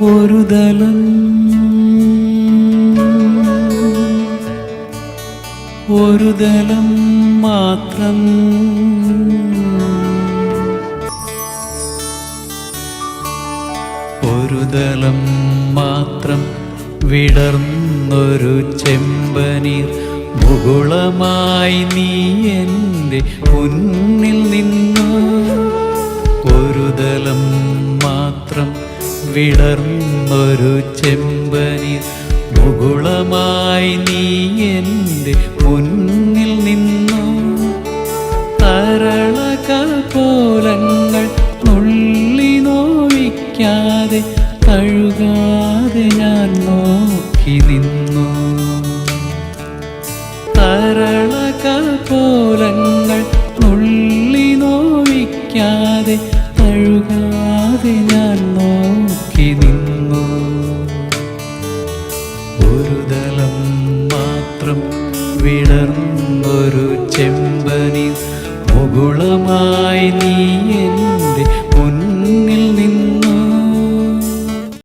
ഒരു ദലം ഒരു ദലം മാത്രം. ഒരു ദലം മാത്രം വിടർന്നൊരു ചെമ്പനീർ. മുകുളമായി നീ എന്റെ മുന്നിൽ നിന്നു. വിടർന്നൊരു ചെമ്പനി മുകുളമായി നീ എന്റെ മുന്നിൽ നിന്നു. തരളകപോലങ്ങൾ നുള്ളി നോവിക്കാതെ കഴുകാതെ ഞാൻ നോക്കി നിന്നു. തരളകപോലങ്ങൾ നുള്ളി നോവിക്കാതെ കഴുകാതെ ഞാൻ നോക്കി വിടർന്നൊരു ചെമ്പനി മുകുളമായി നീ എന്റെ